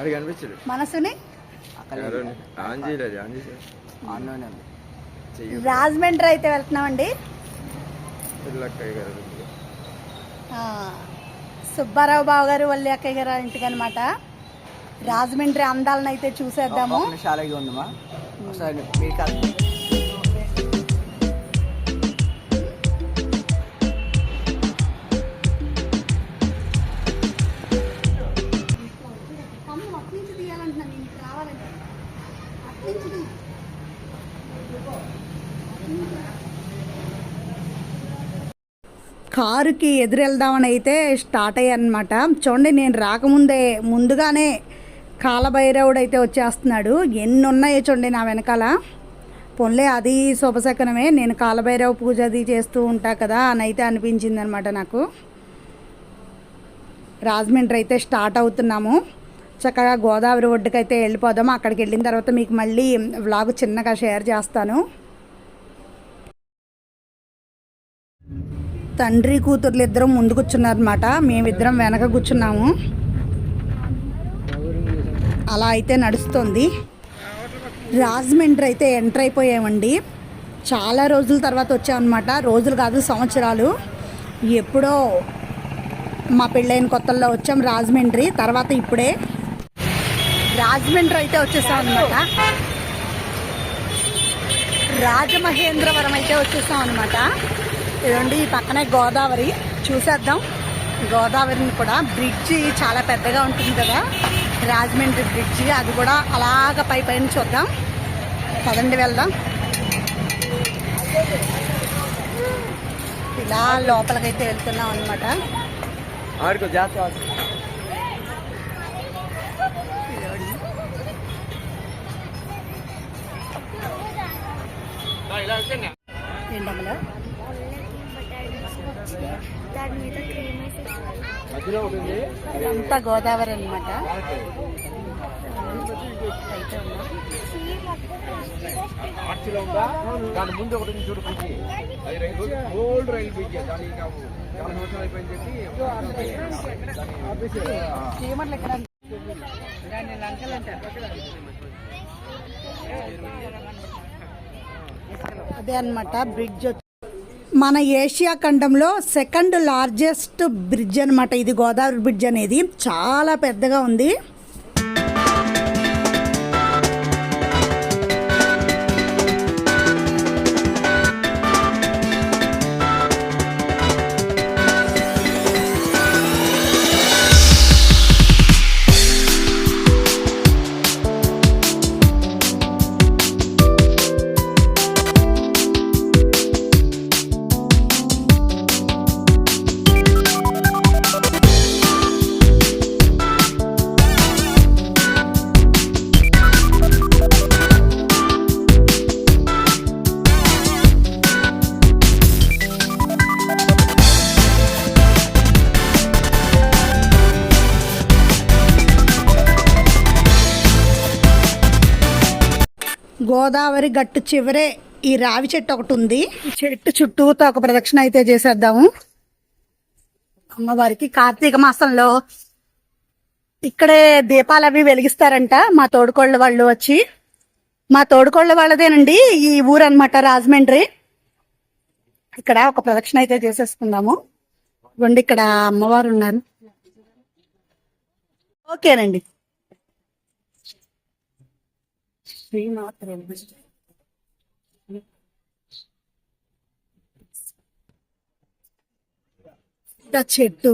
వాడికి అనిపించడు మనసుని? ఆన్ చేయలేదు ఆన్ చేశారు ఆన్లోనే రాజమండ్రి అయితే వెళ్తున్నామండి. సుబ్బారావు బావ గారు వాళ్ళ అక్కయ్య గారు ఇంటికి అనమాట రాజమండ్రి అందాలను అయితే చూసేద్దాము. అలాగే ఉందమ్మా కారుకి ఎదురెళ్దామని అయితే స్టార్ట్ అయ్యానమాట చూడండి నేను రాకముందే ముందుగానే కాలభైరవుడు అయితే వచ్చేస్తున్నాడు. ఎన్ని ఉన్నాయో చూడండి నా వెనకాల. పొన్లే అది శుభశకనమే. నేను కాలభైరవ పూజ అది చేస్తూ ఉంటా కదా అని అయితే అనిపించింది అనమాట నాకు. రాజమండ్రి అయితే స్టార్ట్ అవుతున్నాము. చక్కగా గోదావరి ఒడ్డుకి అయితే వెళ్ళిపోదాము అక్కడికి వెళ్ళిన తర్వాత మీకు మళ్ళీ వ్లాగ్ చిన్నగా షేర్ చేస్తాను. తండ్రి కూతుర్లు ఇద్దరం ముందు కూర్చున్నారనమాట మేమిద్దరం వెనక కూర్చున్నాము. అలా అయితే నడుస్తుంది. రాజమండ్రి అయితే ఎంటర్ అయిపోయామండి. చాలా రోజుల తర్వాత వచ్చామన్నమాట. రోజులు కాదు సంవత్సరాలు. ఎప్పుడో మా పెళ్ళైన కొత్తల్లో వచ్చాం రాజమండ్రి. తర్వాత ఇప్పుడే రాజమండ్రి అయితే వచ్చేసాం అనమాట రాజమహేంద్రవరం అయితే వచ్చేసాం అనమాట ఇదండి ఈ పక్కనే గోదావరి. చూసేద్దాం. గోదావరిని కూడా బ్రిడ్జి చాలా పెద్దగా ఉంటుంది కదా. రాజమండ్రి బ్రిడ్జి అది కూడా అలాగ పై పైన చూద్దాం. పదండి వెళ్దాం. ఇలా లోపలికైతే వెళ్తున్నాం అనమాట ఏంటమ్మలో ఇదంతా గోదావరి అనమాట ఆర్చిలో ఉందా దాని ముందు ఒకటి ఉంది చూడు బ్రిడ్జి అది రైలు ఓల్డ్ రైలు బ్రిడ్జ్ దాని చాలా సంవత్సరాలు అయిపోయింది చెప్పి దాన్ని ఆపేసారు. అదే అనమాట బ్రిడ్జ్ మన ఏషియా ఖండంలో సెకండ్ లార్జెస్ట్ బ్రిడ్జ్ అన్నమాట. ఇది గోదావరి బ్రిడ్జ్ అనేది. చాలా పెద్దగా ఉంది. గోదావరి గట్టు చివరే ఈ రావి చెట్టు ఒకటి ఉంది. ఈ చెట్టు చుట్టూతో ఒక ప్రదక్షిణ అయితే చేసేద్దాము. అమ్మవారికి కార్తీక మాసంలో ఇక్కడే దీపాలు అవి వెలిగిస్తారంట మా తోడుకోళ్ళ వాళ్ళు వచ్చి. మా తోడుకోళ్ళ వాళ్ళదేనండి ఈ ఊరు అనమాట రాజమండ్రి. ఇక్కడ ఒక ప్రదక్షిణ అయితే చేసేసుకుందాము. ఇవ్వండి ఇక్కడ అమ్మవారు ఉన్నారు. ఓకేనండి. చెట్టు.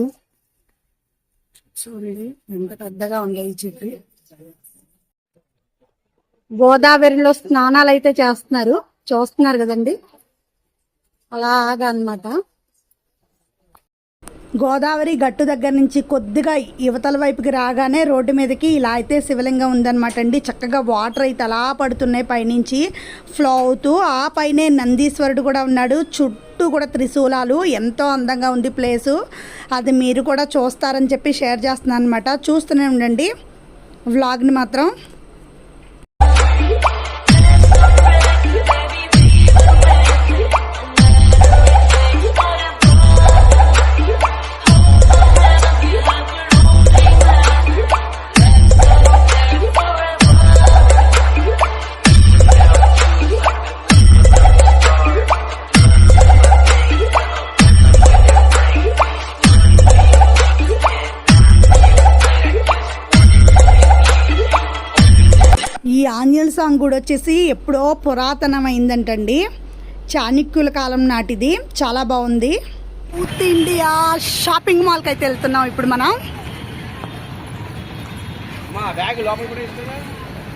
చూడండి ఎంత పెద్దగా ఉంది ఈ చెట్టు. గోదావరిలో స్నానాలు అయితే చేస్తున్నారు. చూస్తున్నారు కదండి? అలాగా అన్నమాట గోదావరి గట్టు దగ్గర నుంచి కొద్దిగా యువతల వైపుకి రాగానే రోడ్డు మీదకి ఇలా అయితే శివలింగం ఉందన్నమాట అండి. చక్కగా వాటర్ అయితే అలా పడుతున్నాయి పైనుంచి. ఫ్లో అవుతూ ఆ పైనే నందీశ్వరుడు కూడా ఉన్నాడు. చుట్టూ కూడా త్రిశూలాలు. ఎంతో అందంగా ఉంది ప్లేసు. అది మీరు కూడా చూస్తారని చెప్పి షేర్ చేస్తున్నాను అనమాట చూస్తూనే ఉండండి. వ్లాగ్ని మాత్రం. ఆంజనేయ గుడి వచ్చేసి ఎప్పుడో పురాతనమైందంటండి. చాణక్యుల కాలం నాటిది. చాలా బాగుంది. సౌత్ ఇండియా షాపింగ్ మాల్కి అయితే వెళ్తున్నాం ఇప్పుడు మనం.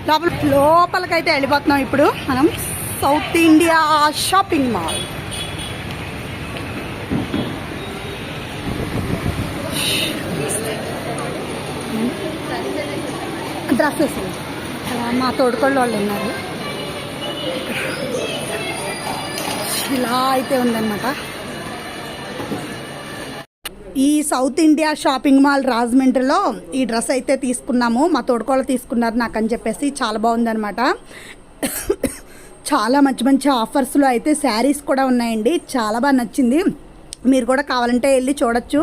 లోపల లోపలికైతే వెళ్ళిపోతున్నాం ఇప్పుడు మనం. South India shopping mall. Dresses. మా తోడుకోళ్ళ వాళ్ళు ఉన్నారు. ఇలా అయితే ఉందన్నమాట. ఈ సౌత్ ఇండియా షాపింగ్ మాల్ రాజమండ్రిలో ఈ డ్రెస్ అయితే తీసుకున్నాము. మా తోడుకోళ్ళు తీసుకున్నారు నాకు అని చెప్పేసి చాలా బాగుందన్నమాట. చాలా మంచి మంచి ఆఫర్స్లో అయితే శారీస్ కూడా ఉన్నాయండి. చాలా బాగా నచ్చింది. మీరు కూడా కావాలంటే వెళ్ళి చూడొచ్చు.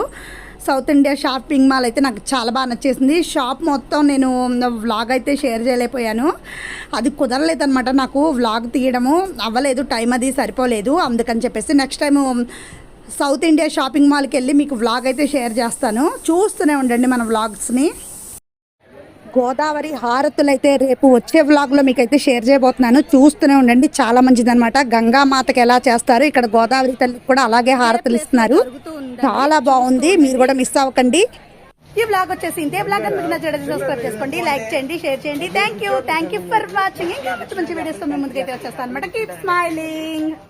సౌత్ ఇండియా షాపింగ్ మాల్ అయితే నాకు చాలా బాగా నచ్చేసింది. షాప్ మొత్తం నేను వ్లాగ్ అయితే షేర్ చేయలేకపోయాను. అది కుదరలేదనమాట నాకు వ్లాగ్ తీయడము. అవ్వలేదు టైం అది సరిపోలేదు. అందుకని చెప్పేసి next time South India shopping మాల్కి వెళ్ళి మీకు వ్లాగ్ అయితే షేర్ చేస్తాను. చూస్తూనే ఉండండి మన వ్లాగ్స్ని. గోదావరి హారతులు అయితే రేపు వచ్చే వ్లాగ్లో మీకు అయితే షేర్ చేయబోతున్నాను. చూస్తూనే ఉండండి చాలా మంచిదనమాట గంగామాతకి ఎలా చేస్తారు ఇక్కడ గోదావరి తల్లికి కూడా అలాగే హారతులు ఇస్తున్నారు. చాలా బాగుంది. మీరు కూడా మిస్ అవ్వకండి. ఈ బ్లాగ్ వచ్చేసి ఇంతే. బ్లాగ్ సబ్స్క్రైబ్ చేసుకోండి లైక్ చేయండి షేర్ చేయండి. Thank you thank you for watching ఇంకా మంచి మంచి వీడియోస్ మేము ముందుకైతే వచ్చేస్తాను అనమాట కీప్ స్మైలింగ్